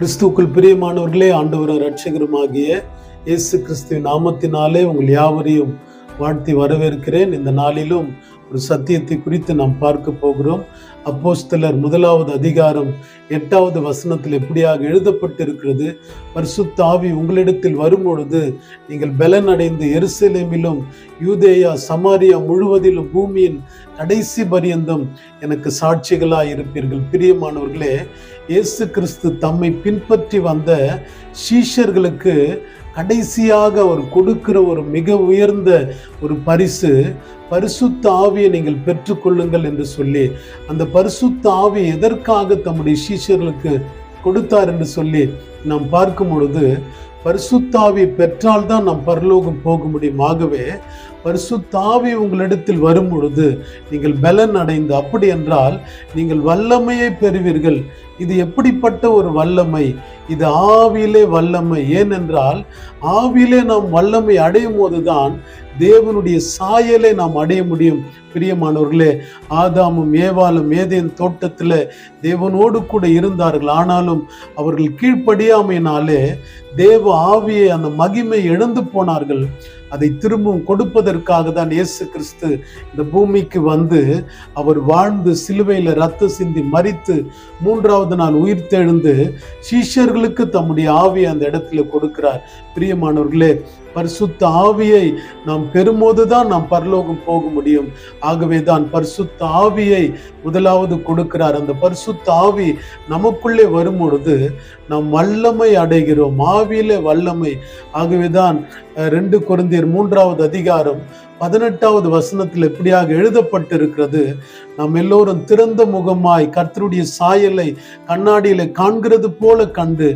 கிறிஸ்துக்குள் பிரியமானவர்களே ஆண்டவரும் ரட்சகருமாகிய இயேசு கிறிஸ்துவின் நாமத்தினாலே உங்கள் யாவரையும் வாழ்த்தி வரவேற்கிறேன். இந்த நாளிலும் ஒரு சத்தியத்தை குறித்து நாம் பார்க்க போகிறோம். அப்போஸ்தலர் முதலாவது அதிகாரம் எட்டாவது வசனத்தில் எப்படியாக எழுதப்பட்டிருக்கிறது பரிசுத்த ஆவி உங்களிடத்தில் வரும்பொழுது நீங்கள் பலன் அடைந்து எருசலேமிலும் யூதேயா சமாரியா முழுவதிலும் பூமியின் கடைசி பரியந்தம் எனக்கு சாட்சிகளாக இருப்பீர்கள் பிரியமானவர்களே இயேசு கிறிஸ்து தம்மை பின்பற்றி வந்த சீஷர்களுக்கு கடைசியாக அவர் கொடுக்கிற ஒரு மிக உயர்ந்த ஒரு பரிசு பரிசுத்த ஆவியை நீங்கள் பெற்றுக்கொள்ளுங்கள் என்று சொல்லி அந்த பரிசுத்த ஆவி எதற்காக தம்முடைய சீஷர்களுக்கு கொடுத்தார் என்று சொல்லி நாம் பார்க்கும் பொழுது பரிசுத்தாவி பெற்றால்தான் நாம் பரலோகம் போக முடியும் ஆகவே பரிசுத்தாவி உங்களிடத்தில் வரும் பொழுது நீங்கள் பலன் அடைந்து அப்படி என்றால் நீங்கள் வல்லமையை பெறுவீர்கள். இது எப்படிப்பட்ட ஒரு வல்லமை? இது ஆவியிலே வல்லமை. ஏனென்றால் ஆவியிலே நாம் வல்லமை அடையும் போதுதான் தேவனுடைய சாயலை நாம் அடைய முடியும். பிரியமானவர்களே ஆதாமும் ஏவாலும் ஏதேன் தோட்டத்தில் தேவனோடு கூட இருந்தார்கள். ஆனாலும் அவர்கள் கீழ்ப்படியாமையினாலே தேவ ஆவியை அந்த மகிமை இழந்து போனார்கள். அதை திரும்பவும் கொடுப்பதற்காக தான் இயேசு கிறிஸ்து இந்த பூமிக்கு வந்து அவர் வாழ்ந்து சிலுவையில் ரத்த சிந்தி மறித்து மூன்றாவது நாள் உயிர் தெழுந்து சீஷர்களுக்கு தம்முடைய ஆவியை அந்த இடத்துல கொடுக்கிறார். பிரியமானவர்களே பரிசுத்த ஆவியை நாம் பெறும்போது தான் நாம் பரலோகம் போக முடியும். ஆகவே தான் பரிசுத்த ஆவியை முதலாவது கொடுக்கிறார். அந்த பரிசுத்த ஆவி நமக்குள்ளே வரும் பொழுது நாம் வல்லமை அடைகிறோம். ஆவியில வல்லமை. ஆகவே தான் ரெண்டு குருந்தியர் மூன்றாவது அதிகாரம் பதினெட்டாவது வசனத்தில் எப்படியாக எழுதப்பட்டிருக்கிறது. நாம் எல்லோரும் திறந்த முகமாய் கர்த்தருடைய சாயலை கண்ணாடியில காண்கிறது போல கண்டு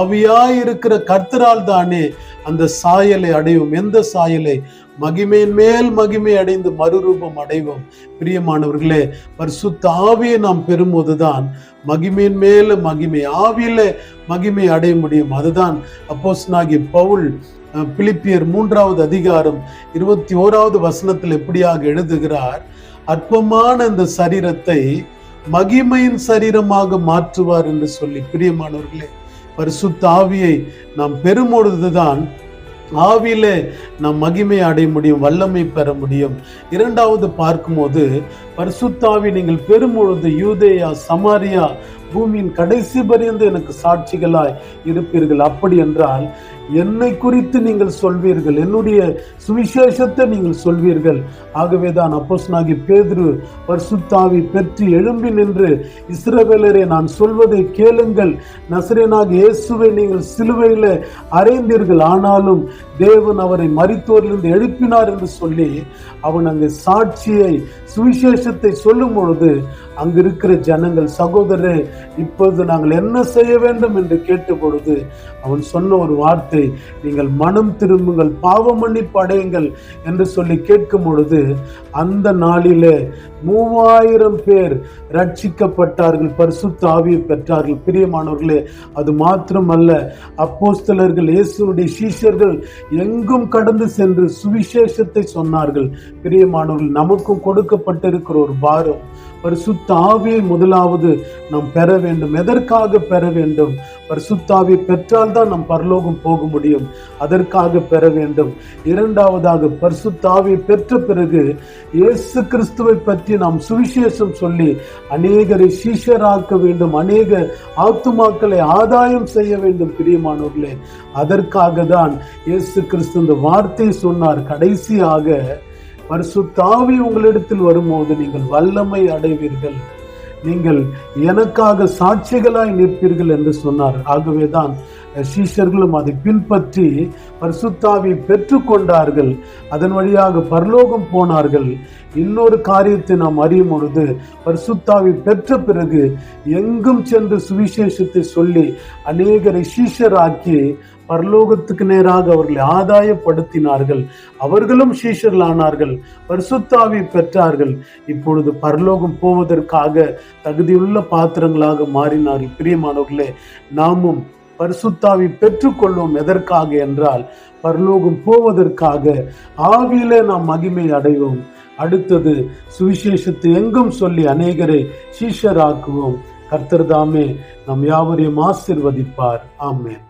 ஆவியாய் இருக்கிற கர்த்தரால் தானே அந்த சாயலை அடைவோம். எந்த சாயலை? மகிமையின் மேல் மகிமை அடைந்து மறுரூபம் அடைவோம். பிரியமானவர்களே பரிசுத்த ஆவியை நாம் பெறும்போதுதான் மகிமையின் மேல மகிமை ஆவியில மகிமை அடைய முடியும். அதுதான் அப்போஸ் நாகி பவுல் பிலிப்பியர் மூன்றாவது அதிகாரம் இருபத்தி ஓராவது வசனத்தில் எப்படியாக எழுதுகிறார்? அற்பமான இந்த சரீரத்தை மகிமையின் சரீரமாக மாற்றுவார் என்று சொல்லி. பிரியமானவர்களே பரிசுத்த ஆவியை நாம் பெறும்பொழுதுதான் ஆவியிலே நாம் மகிமை அடைய முடியும் வல்லமை பெற முடியும். இரண்டாவது பார்க்கும்போது பரிசுத்தாவி நீங்கள் பெறும்பொழுது யூதேயா சமாரியா பூமியின் கடைசி பரியந்து எனக்கு சாட்சிகளாய் இருப்பீர்கள். அப்படி என்றால் என்னை குறித்து நீங்கள் சொல்வீர்கள். என்னுடைய சுவிசேஷத்தை நீங்கள் சொல்வீர்கள். ஆகவே தான் அப்போஸ்னாகி பேதுரு பர்சுத்தாவி பெற்று எழும்பி நின்று இஸ்ரவேலரே நான் சொல்வதை கேளுங்கள். நசரேனாக இயேசுவை நீங்கள் சிலுவையில் அறைந்தீர்கள். ஆனாலும் தேவன் அவரை மறித்தோரிலிருந்து எழுப்பினார் என்று சொல்லி அவன் அங்கு சாட்சியை சுவிசேஷத்தை சொல்லும் பொழுது அங்கு இருக்கிற ஜனங்கள் சகோதரர் இப்பொழுது நாங்கள் என்ன செய்ய வேண்டும்? என்று கேட்ட பொழுது அவன் சொன்ன ஒரு வார்த்தை நீங்கள் மனம் திரும்புங்கள் பாவ மன்னிப்பு அடையுங்கள் என்று சொல்லி கேட்கும் பொழுது அந்த நாளிலே மூவாயிரம் பேர் ரட்சிக்கப்பட்டார்கள் பரிசுத்த ஆவியை பெற்றார்கள். பிரியமானவர்களே அது மாத்திரமல்ல அப்போஸ்தலர்கள் இயேசுடைய சீஷர்கள் எங்கும் கடந்து சென்று சுவிசேஷத்தை சொன்னார்கள். பிரியமானவர்கள் நமக்கும் கொடுக்கப்பட்டிருக்கிற ஒரு பாரம் பரிசுத்தாவியை முதலாவது நாம் பெற வேண்டும். எதற்காக பெற வேண்டும்? பரிசுத்தாவை பெற்றால் தான் நாம் பரலோகம் போக முடியும். அதற்காக பெற வேண்டும். இரண்டாவதாக பரிசுத்தாவியை பெற்ற பிறகு இயேசு கிறிஸ்துவை பற்றி நாம் சுவிசேஷம் சொல்லி அநேகரை சீஷராக்க வேண்டும். அநேக ஆத்துமாக்களை ஆதாயம் செய்ய வேண்டும் பிரியமானவர்களே. அதற்காக தான் இயேசு கிறிஸ்து இந்த வார்த்தை சொன்னார். கடைசியாக பரிசுத்தாவி உங்களிடத்தில் வரும்போது நீங்கள் வல்லமை அடைவீர்கள். நீங்கள் எனக்காக சாட்சிகளாய் நிற்பீர்கள் என்று சொன்னார். ஆகவேதான் சீஷர்களும் அதை பின்பற்றி பரிசுத்தாவை பெற்று கொண்டார்கள் அதன் வழியாக பரலோகம் போனார்கள். இன்னொரு காரியத்தை நாம் அறியும் பொழுது பரிசுத்தாவை பெற்ற பிறகு எங்கும் சென்று சுவிசேஷத்தை சொல்லி அநேகரை சீஷராக்கி பரலோகத்துக்கு நேராக அவர்களை ஆதாயப்படுத்தினார்கள். அவர்களும் சீஷர்களானார்கள். ஆனார்கள் பெற்றார்கள். இப்பொழுது பரலோகம் போவதற்காக தகுதியுள்ள பாத்திரங்களாக மாறினார்கள். பிரியமானவர்களே நாமும் பரிசுத்தாவி பெற்றுக்கொள்வோம் எதற்காக என்றால் பரலோகம் போவதற்காக. ஆவியில நாம் மகிமை அடைவோம். அடுத்தது சுவிசேஷத்தை எங்கும் சொல்லி அநேகரை சீஷராக்குவோம். கர்த்தர்தாமே நம் யாவரையும் ஆசிர்வதிப்பார். ஆமேன்.